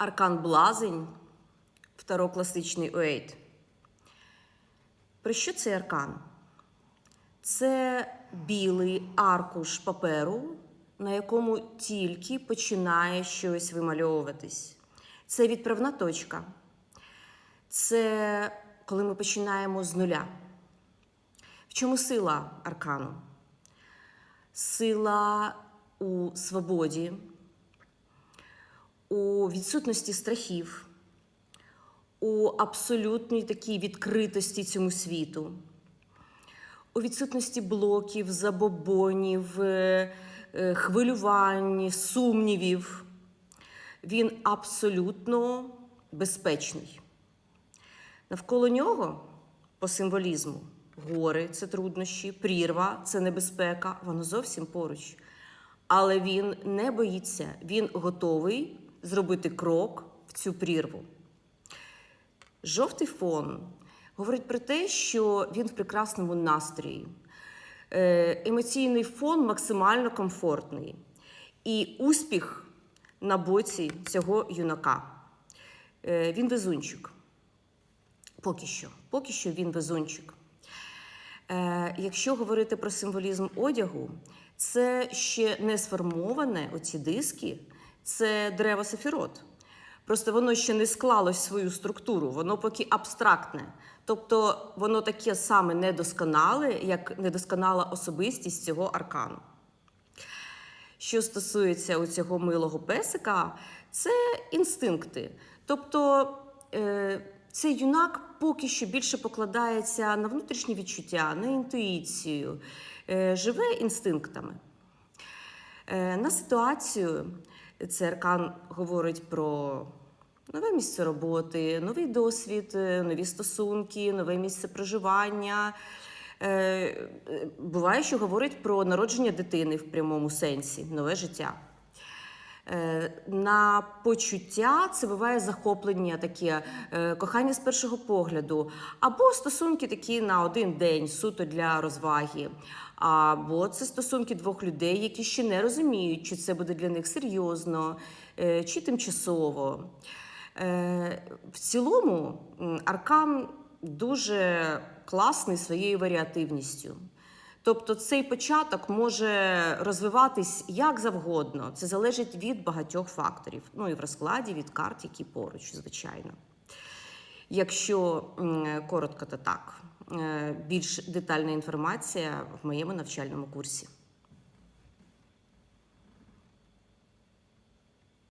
Аркан Блазень, второкласичний Уейт. Про що цей аркан? Це білий аркуш паперу, на якому тільки починає щось вимальовуватись. Це відправна точка. Це коли ми починаємо з нуля. В чому сила аркану? Сила у свободі, у відсутності страхів, у абсолютній такій відкритості цьому світу, у відсутності блоків, забобонів, е, е, хвилювань, сумнівів. Він абсолютно безпечний. Навколо нього, по символізму, гори це труднощі, прірва це небезпека, воно зовсім поруч. Але він не боїться, він готовий зробити крок в цю прірву. Жовтий фон говорить про те, що він в прекрасному настрої. Е, Емоційний фон максимально комфортний. І успіх на боці цього юнака. Е, Він везунчик. Поки що. Поки що він везунчик. Е, Якщо говорити про символізм одягу, це ще не сформоване оці диски, це дерево сефірот. Просто воно ще не склалось свою структуру, воно поки абстрактне. Тобто воно таке саме недосконале, як недосконала особистість цього аркану. Що стосується цього милого песика, це інстинкти. Тобто е, цей юнак поки що більше покладається на внутрішні відчуття, на інтуїцію, е, живе інстинктами. Е, на ситуацію ЦРК говорить про нове місце роботи, новий досвід, е, нові стосунки, нове місце проживання. Е, Буває, що говорить про народження дитини в прямому сенсі, нове життя. Е, На почуття це буває захоплення, таке е, кохання з першого погляду, або стосунки такі на один день, суто для розваги. Або це стосунки двох людей, які ще не розуміють, чи це буде для них серйозно, е, чи тимчасово. В цілому аркан дуже класний своєю варіативністю. Тобто цей початок може розвиватись як завгодно. Це залежить від багатьох факторів. Ну і в розкладі від карт, які поруч, звичайно. Якщо коротко, то так. Е, Більш детальна інформація в моєму навчальному курсі.